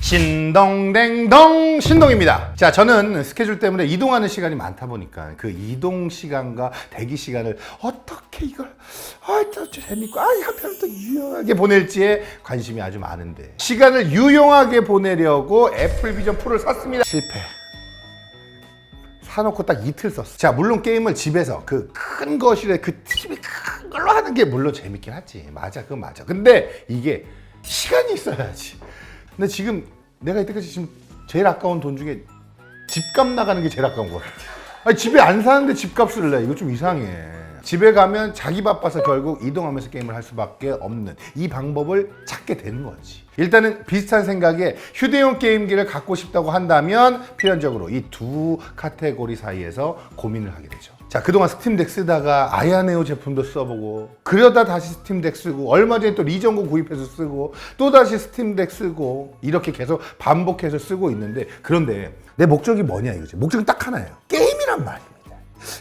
신동댕동 신동입니다. 자, 저는 스케줄 때문에 이동하는 시간이 많다 보니까 그 이동 시간과 대기 시간을 어떻게 이걸 아, 또 재밌고 아, 이 한편을 또 유용하게 보낼지에 관심이 아주 많은데 시간을 유용하게 보내려고 애플 비전 프로를 샀습니다. 실패. 사놓고 딱 이틀 썼어. 자, 물론 게임을 집에서 그 큰 거실에 그 TV 큰 걸로 하는 게 물론 재밌긴 하지. 맞아, 그건 맞아. 근데 이게 시간이 있어야지. 근데 지금 내가 이때까지 지금 제일 아까운 돈 중에 집값 나가는 게 제일 아까운 거 같아. 아니, 집에 안 사는데 집값을 내. 이거 좀 이상해. 집에 가면 자기 바빠서 결국 이동하면서 게임을 할 수밖에 없는 이 방법을 찾게 되는 거지. 일단은 비슷한 생각에 휴대용 게임기를 갖고 싶다고 한다면 필연적으로 이 두 카테고리 사이에서 고민을 하게 되죠. 자, 그동안 스팀덱 쓰다가 아야네오 제품도 써보고, 그러다 다시 스팀덱 쓰고, 얼마 전에 또 리전고 구입해서 쓰고, 또 다시 스팀덱 쓰고, 이렇게 계속 반복해서 쓰고 있는데, 그런데 내 목적이 뭐냐 이거지. 목적은 딱 하나예요. 게임이란 말입니다.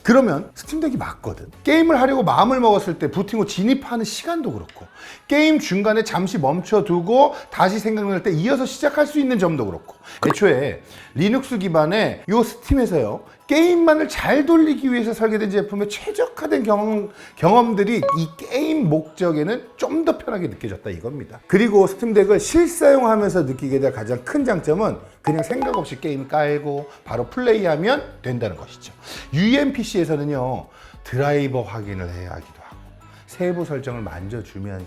그러면 스팀덱이 맞거든. 게임을 하려고 마음을 먹었을 때 부팅호 진입하는 시간도 그렇고 게임 중간에 잠시 멈춰두고 다시 생각날 때 이어서 시작할 수 있는 점도 그렇고 애초에 리눅스 기반의 요 스팀에서요 게임만을 잘 돌리기 위해서 설계된 제품의 최적화된 경험, 경험들이 이 게임 목적에는 좀 더 편하게 느껴졌다 이겁니다. 그리고 스팀덱을 실사용하면서 느끼게 될 가장 큰 장점은 그냥 생각 없이 게임 깔고 바로 플레이하면 된다는 것이죠. UMPC에서는요 드라이버 확인을 해야 하기도 하고 세부 설정을 만져주면서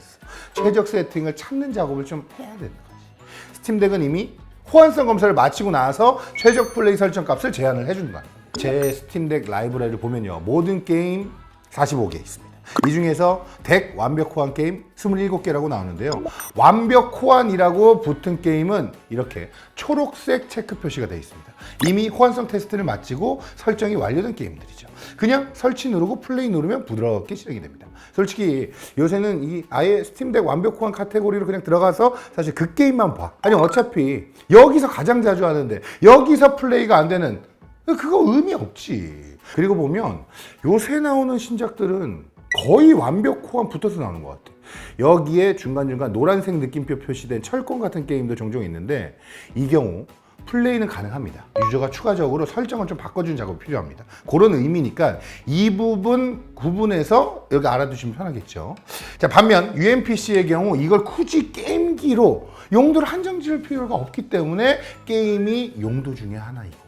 최적 세팅을 찾는 작업을 좀 해야 되는 거지. 스팀덱은 이미 호환성 검사를 마치고 나서 최적 플레이 설정 값을 제한을 해주는 거야. 제 스팀덱 라이브러리를 보면요. 모든 게임 45개 있습니다. 이 중에서 덱 완벽 호환 게임 27개라고 나오는데요. 완벽 호환이라고 붙은 게임은 이렇게 초록색 체크 표시가 되어 있습니다. 이미 호환성 테스트를 마치고 설정이 완료된 게임들이죠. 그냥 설치 누르고 플레이 누르면 부드럽게 실행이 됩니다. 솔직히 요새는 이 아예 스팀덱 완벽 호환 카테고리로 그냥 들어가서 사실 그 게임만 봐. 아니 어차피 여기서 가장 자주 하는데 여기서 플레이가 안 되는 그거 의미 없지. 그리고 보면 요새 나오는 신작들은 거의 완벽 호환 붙어서 나오는 것 같아. 여기에 중간중간 노란색 느낌표 표시된 철권 같은 게임도 종종 있는데 이 경우 플레이는 가능합니다. 유저가 추가적으로 설정을 좀 바꿔준 작업이 필요합니다. 그런 의미니까 이 부분 구분해서 여기 알아두시면 편하겠죠. 자, 반면 UMPC의 경우 이걸 굳이 게임기로 용도를 한정 지을 필요가 없기 때문에 게임이 용도 중에 하나이고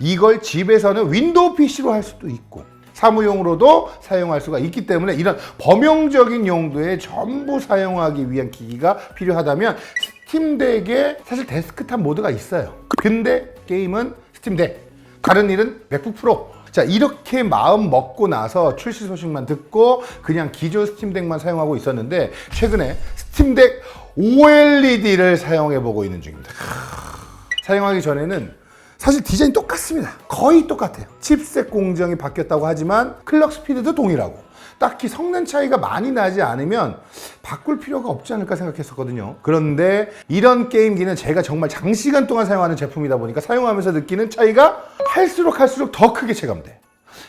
이걸 집에서는 윈도우 PC로 할 수도 있고 사무용으로도 사용할 수가 있기 때문에 이런 범용적인 용도에 전부 사용하기 위한 기기가 필요하다면 스팀덱에 사실 데스크탑 모드가 있어요. 근데 게임은 스팀덱, 다른 일은 맥북 프로. 자 이렇게 마음 먹고 나서 출시 소식만 듣고 그냥 기존 스팀덱만 사용하고 있었는데 최근에 스팀덱 OLED를 사용해 보고 있는 중입니다. 사용하기 전에는 사실 디자인 똑같습니다. 거의 똑같아요. 칩셋 공정이 바뀌었다고 하지만 클럭 스피드도 동일하고 딱히 성능 차이가 많이 나지 않으면 바꿀 필요가 없지 않을까 생각했었거든요. 그런데 이런 게임기는 제가 정말 장시간 동안 사용하는 제품이다 보니까 사용하면서 느끼는 차이가 할수록 할수록 더 크게 체감돼.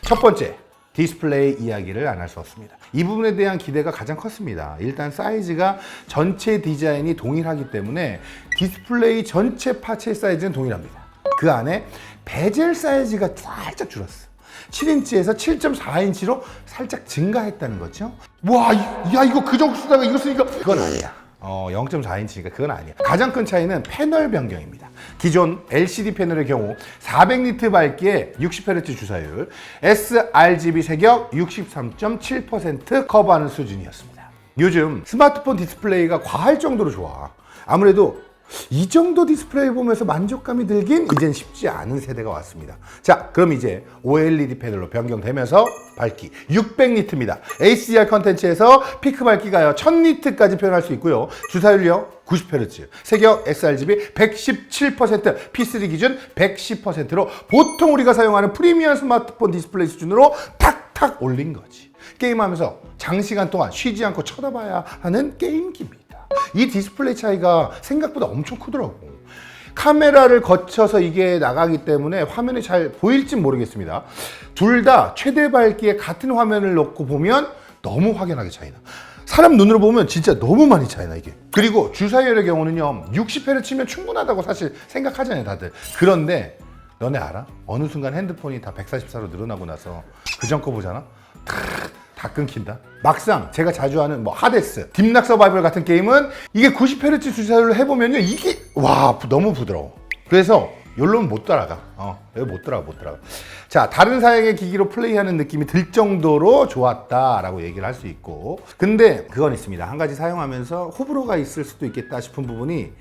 첫 번째, 디스플레이 이야기를 안 할 수 없습니다. 이 부분에 대한 기대가 가장 컸습니다. 일단 사이즈가 전체 디자인이 동일하기 때문에 디스플레이 전체 파츠 사이즈는 동일합니다. 그 안에 베젤 사이즈가 살짝 줄었어. 7인치에서 7.4인치로 살짝 증가했다는 거죠. 와, 이- 야 이거 그 정도 쓰다가 이거 쓰니까 그건 아니야. 어, 0.4인치니까 그건 아니야. 가장 큰 차이는 패널 변경입니다. 기존 LCD 패널의 경우 400니트 밝기에 60Hz 주사율, sRGB 색역 63.7% 커버하는 수준이었습니다. 요즘 스마트폰 디스플레이가 과할 정도로 좋아. 아무래도 이 정도 디스플레이 보면서 만족감이 들긴 이젠 쉽지 않은 세대가 왔습니다. 자, 그럼 이제 OLED 패널로 변경되면서 밝기 600니트입니다. HDR 컨텐츠에서 피크 밝기가요 1000니트까지 표현할 수 있고요. 주사율요 90Hz, 색역 sRGB 117%, P3 기준 110%로 보통 우리가 사용하는 프리미엄 스마트폰 디스플레이 수준으로 탁탁 올린 거지. 게임하면서 장시간 동안 쉬지 않고 쳐다봐야 하는 게임기입니다. 이 디스플레이 차이가 생각보다 엄청 크더라고. 카메라를 거쳐서 이게 나가기 때문에 화면이 잘 보일지 모르겠습니다. 둘 다 최대 밝기의 같은 화면을 놓고 보면 너무 확연하게 차이나. 사람 눈으로 보면 진짜 너무 많이 차이나 이게. 그리고 주사율의 경우는요 60회를 치면 충분하다고 사실 생각하잖아요 다들. 그런데 너네 알아? 어느 순간 핸드폰이 다 144로 늘어나고 나서 그전 거 보잖아. 다, 다 끊긴다. 막상 제가 자주 하는 뭐 하데스, 딥락 서바이벌 같은 게임은 이게 90Hz 주사율로 해보면요 이게 와 부- 너무 부드러워. 그래서 요로는 못 따라가. 어, 여기 못 따라가, 못 따라가. 자, 다른 사양의 기기로 플레이하는 느낌이 들 정도로 좋았다라고 얘기를 할 수 있고. 근데 그건 있습니다. 한 가지 사용하면서 호불호가 있을 수도 있겠다 싶은 부분이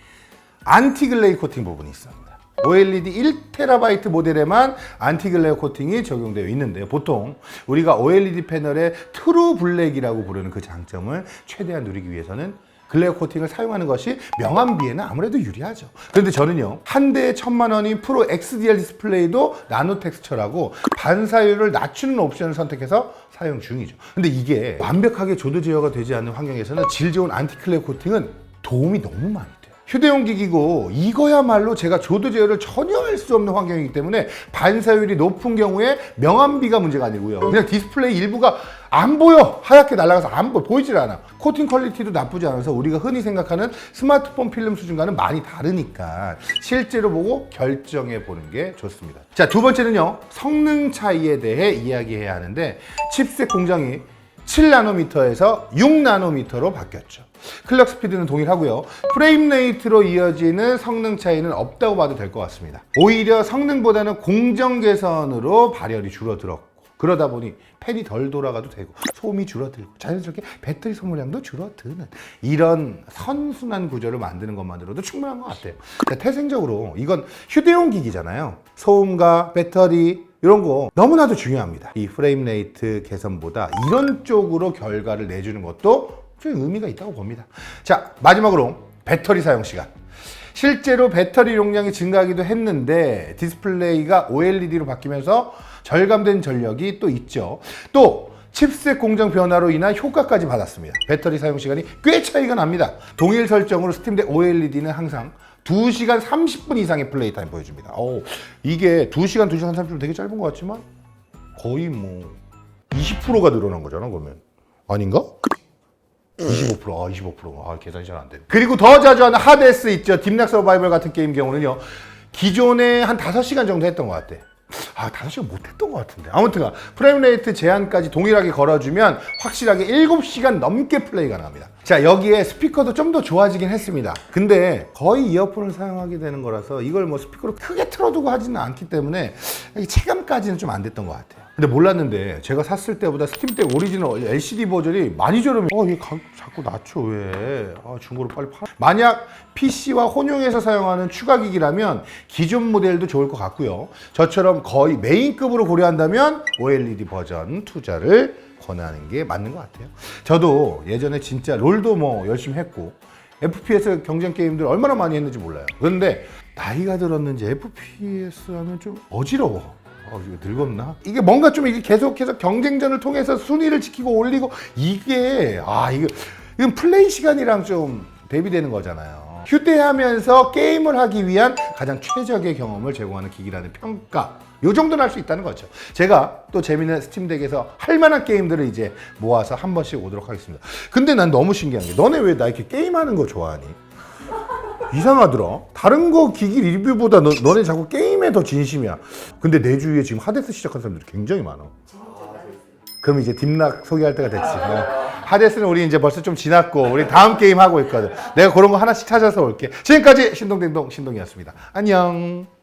안티글레이 코팅 부분이 있습니다. OLED 1TB 모델에만 안티글레어 코팅이 적용되어 있는데요. 보통 우리가 OLED 패널의 트루 블랙이라고 부르는 그 장점을 최대한 누리기 위해서는 글레어 코팅을 사용하는 것이 명암 비에는 아무래도 유리하죠. 그런데 저는요, 한 대에 천만 원인 프로 XDR 디스플레이도 나노 텍스처라고 반사율을 낮추는 옵션을 선택해서 사용 중이죠. 근데 이게 완벽하게 조도 제어가 되지 않는 환경에서는 질 좋은 안티클레어 코팅은 도움이 너무 많이 돼요. 휴대용 기기고 이거야말로 제가 조도 제어를 전혀 할 수 없는 환경이기 때문에 반사율이 높은 경우에 명암비가 문제가 아니고요. 그냥 디스플레이 일부가 안 보여 하얗게 날아가서 안 보여 보이질 않아. 코팅 퀄리티도 나쁘지 않아서 우리가 흔히 생각하는 스마트폰 필름 수준과는 많이 다르니까 실제로 보고 결정해 보는 게 좋습니다. 자 두 번째는요 성능 차이에 대해 이야기해야 하는데 칩셋 공장이 7나노미터에서 6나노미터로 바뀌었죠. 클럭 스피드는 동일하고요. 프레임 레이트로 이어지는 성능 차이는 없다고 봐도 될 것 같습니다. 오히려 성능보다는 공정 개선으로 발열이 줄어들었고 그러다 보니 팬이 덜 돌아가도 되고 소음이 줄어들고 자연스럽게 배터리 소모량도 줄어드는 이런 선순환 구조를 만드는 것만으로도 충분한 것 같아요. 태생적으로 이건 휴대용 기기잖아요. 소음과 배터리 이런 거 너무나도 중요합니다. 이 프레임 레이트 개선보다 이런 쪽으로 결과를 내주는 것도 좀 의미가 있다고 봅니다. 자, 마지막으로 배터리 사용 시간. 실제로 배터리 용량이 증가하기도 했는데 디스플레이가 OLED로 바뀌면서 절감된 전력이 또 있죠. 또 칩셋 공정 변화로 인한 효과까지 받았습니다. 배터리 사용 시간이 꽤 차이가 납니다. 동일 설정으로 스팀덱 OLED는 항상 2시간 30분 이상의 플레이 타임 보여줍니다. 오, 이게 2시간, 2시간 30분 되게 짧은 것 같지만 거의 뭐 20%가 늘어난 거잖아, 그러면. 아닌가? 25%, 아, 25%. 아, 계산이 잘안 되네. 그리고 더 자주 하는 하데스 있죠. 딥락 서바이벌 같은 게임 경우는요. 기존에 한 5시간 정도 했던 것 같아. 아, 5시간 못 했던 것 같은데. 아무튼, 프레임 레이트 제한까지 동일하게 걸어주면 확실하게 7시간 넘게 플레이 가능합니다. 자, 여기에 스피커도 좀 더 좋아지긴 했습니다. 근데 거의 이어폰을 사용하게 되는 거라서 이걸 뭐 스피커로 크게 틀어두고 하지는 않기 때문에 이 체감까지는 좀 안 됐던 것 같아요. 근데 몰랐는데 제가 샀을 때보다 스팀덱 오리지널 LCD 버전이 많이 저렴해. 어, 가격 자꾸 낮춰 왜? 아, 중고로 빨리 팔. 만약 PC와 혼용해서 사용하는 추가 기기라면 기존 모델도 좋을 것 같고요. 저처럼 거의 메인급으로 고려한다면 OLED 버전 투자를 권하는 게 맞는 것 같아요. 저도 예전에 진짜 롤도 뭐 열심히 했고 FPS 경쟁 게임들 얼마나 많이 했는지 몰라요. 그런데 나이가 들었는지 FPS 하면 좀 어지러워. 어, 이거 늙었나? 이게 뭔가 좀 이게 계속해서 경쟁전을 통해서 순위를 지키고 올리고 이게 아 이거 이건 플레이 시간이랑 좀 대비되는 거잖아요. 휴대하면서 게임을 하기 위한 가장 최적의 경험을 제공하는 기기라는 평가. 요 정도는 할 수 있다는 거죠. 제가 또 재미있는 스팀덱에서 할 만한 게임들을 이제 모아서 한 번씩 오도록 하겠습니다. 근데 난 너무 신기한 게 너네 왜 나 이렇게 게임하는 거 좋아하니? 이상하더라. 다른 거 기기 리뷰보다 너, 너네 자꾸 게임에 더 진심이야. 근데 내 주위에 지금 하데스 시작한 사람들이 굉장히 많아. 그럼 이제 딥락 소개할 때가 됐지. 어. 하데스는 우리 이제 벌써 좀 지났고 우리 다음 게임 하고 있거든. 내가 그런 거 하나씩 찾아서 올게. 지금까지 신동댕동 신동이었습니다. 안녕.